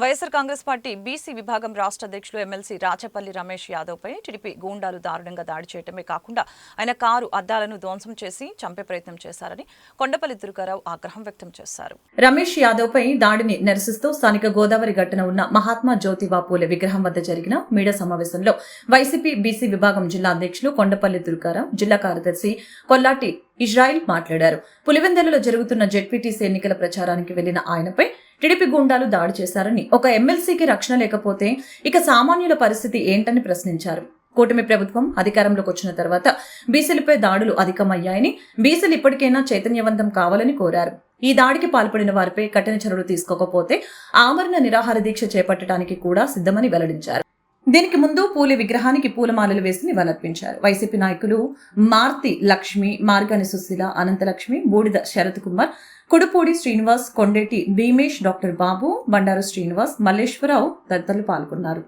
YSR Congress party BC విభాగం రాష్ట్ర అధ్యక్షులు ఎమ్మెల్సీ రాచపల్లి రమేష్ యాదవ్పై టీడీపీ గూండాలు దారుణంగా దాడి చేయడమే కాకుండా ఆయన కారు అద్దాలను ధ్వంసం చేసి చంపే ప్రయత్నం చేశారని కొండపల్లి దుర్గారావు ఆగ్రహం వ్యక్తం చేశారు. రమేష్ యాదవ్పై దాడిని నిరసిస్తూ స్థానిక గోదావరి ఘట్టన ఉన్న మహాత్మా జ్యోతిబా పూలే విగ్రహం వద్ద జరిగిన మీడియా సమావేశంలో వైసీపీ బీసీ విభాగం జిల్లా అధ్యక్షులు కొండపల్లి దుర్గారావు జిల్లా కార్యదర్శి కొల్లాటి ఇజ్రాయిల్ మాట్లాడారు. పులివెందెలలో జరుగుతున్న జెడ్పీటీసీ ఎన్నికల ప్రచారానికి వెళ్ళిన ఆయనపై టీడీపీ గుండాలు దాడి చేశారని ఒక ఎమ్మెల్సీకి రక్షణ లేకపోతే ఇక సామాన్యుల పరిస్థితి ఏంటని ప్రశ్నించారు. కూటమి ప్రభుత్వం అధికారంలోకి వచ్చిన తర్వాత బీసీలపై దాడులు అధికమయ్యాయని బీసీలు ఇప్పటికైనా చైతన్యవంతం కావాలని కోరారు. ఈ దాడికి పాల్పడిన వారిపై కఠిన చర్యలు తీసుకోకపోతే ఆమరణ నిరాహార దీక్ష చేపట్టడానికి కూడా సిద్ధమని వెల్లడించారు. దీనికి ముందు పూలి విగ్రహానికి పూలమాలలు వేసి నివాళులర్పించారు వైసీపీ నాయకులు మార్తి లక్ష్మి మార్గాని సుశీల అనంతలక్ష్మి బూడిద శరత్ కుమార్ కుడుపూడి శ్రీనివాస్ కొండేటి భీమేష్ డాక్టర్ బాబు బండారు శ్రీనివాస్ మల్లేశ్వరరావు తదితరులు పాల్గొన్నారు.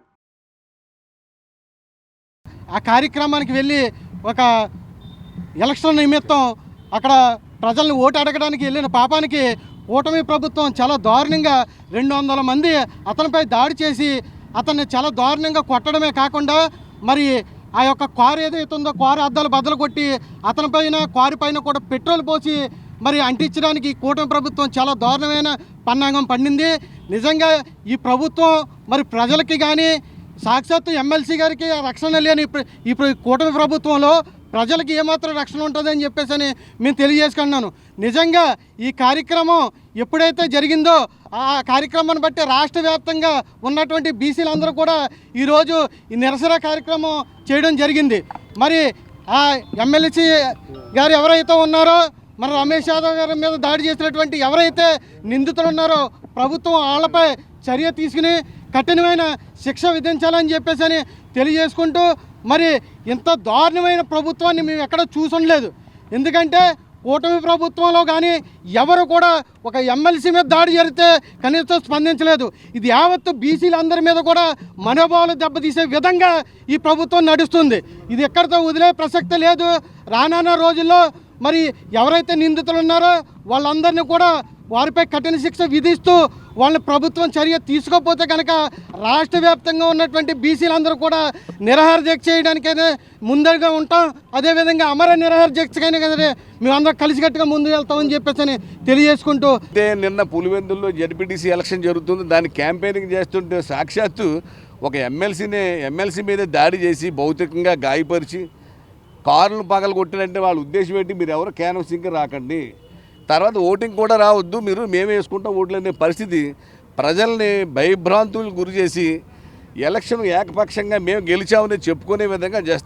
ఆ కార్యక్రమానికి వెళ్ళి ఒక ఎలక్షన్ నిమిత్తం అక్కడ ప్రజల్ని ఓటు అడగడానికి వెళ్ళిన పాపానికి కూటమి ప్రభుత్వం చాలా దారుణంగా రెండు వందల మంది అతనిపై దాడి చేసి అతన్ని చాలా దారుణంగా కొట్టడమే కాకుండా మరి ఆ యొక్క కారు ఏదైతే ఉందో కారు అద్దాలు బద్దలు కొట్టి అతని పైన కారు పైన కూడా పెట్రోల్ పోసి మరి అంటించడానికి కూటమి ప్రభుత్వం చాలా దారుణమైన పన్నాగం పండింది. నిజంగా ఈ ప్రభుత్వం మరి ప్రజలకి కానీ సాక్షాత్తు ఎమ్మెల్సీ గారికి ఆ రక్షణ లేని ఇప్పుడు ఇప్పుడు ఈ కూటమి ప్రభుత్వంలో ప్రజలకి ఏమాత్రం రక్షణ ఉంటుందని చెప్పేసి అని మేము తెలియజేసుకున్నాను నిజంగా ఈ కార్యక్రమం ఎప్పుడైతే జరిగిందో ఆ కార్యక్రమాన్ని బట్టి రాష్ట్ర వ్యాప్తంగా ఉన్నటువంటి బీసీలందరూ కూడా ఈరోజు ఈ నిరసన కార్యక్రమం చేయడం జరిగింది. మరి ఆ ఎమ్మెల్సీ గారు ఎవరైతే ఉన్నారో మన రమేష్ యాదవ్ గారి మీద దాడి చేసినటువంటి ఎవరైతే నిందితులు ఉన్నారో ప్రభుత్వం వాళ్ళపై చర్య తీసుకుని కఠినమైన శిక్ష విధించాలని చెప్పేసి అని తెలియజేసుకుంటూ మరి ఇంత దారుణమైన ప్రభుత్వాన్ని మేము ఎక్కడ చూసుండలేదు. ఎందుకంటే కూటమి ప్రభుత్వంలో కానీ ఎవరు కూడా ఒక ఎమ్మెల్సీ మీద దాడి జరిగితే కనీసం స్పందించలేదు. ఇది యావత్తు బీసీలందరి మీద కూడా మనోభావాలు దెబ్బతీసే విధంగా ఈ ప్రభుత్వం నడుస్తుంది. ఇది ఎక్కడితో వదిలే ప్రసక్తి లేదు. రానున్న రోజుల్లో మరి ఎవరైతే నిందితులు ఉన్నారో వాళ్ళందరినీ కూడా వారిపై కఠిన శిక్ష విధిస్తూ వాళ్ళని ప్రభుత్వం చర్య తీసుకోకపోతే కనుక రాష్ట్ర వ్యాప్తంగా ఉన్నటువంటి బీసీలందరూ కూడా నిరాహార దీక్ష చేయడానికైనా ముందరగా ఉంటాం. అదేవిధంగా అమర నిరాహార దీక్షకైనా కదా మేమందరం కలిసికట్టుగా ముందు వెళ్తామని చెప్పేసి అని తెలియజేసుకుంటూ అయితే నిన్న పులివెందుల్లో జడ్పీటీసీ ఎలక్షన్ జరుగుతుంది. దాన్ని క్యాంపెయినింగ్ చేస్తుంటే సాక్షాత్తు ఒక ఎమ్మెల్సీని ఎమ్మెల్సీ మీద దాడి చేసి భౌతికంగా గాయపరిచి కారులు పగలు కొట్టినంటే వాళ్ళ ఉద్దేశం ఏంటి? మీరు ఎవరు క్యాన్వసింగ్కి రాకండి. తర్వాత ఓటింగ్ కూడా రావద్దు మీరు మేమే వేసుకుంటాం ఓట్లనే పరిస్థితి. ప్రజల్ని భయభ్రాంతులకు గురి చేసి ఎలక్షన్ ఏకపక్షంగా మేము గెలిచామని చెప్పుకునే విధంగా చేస్తాం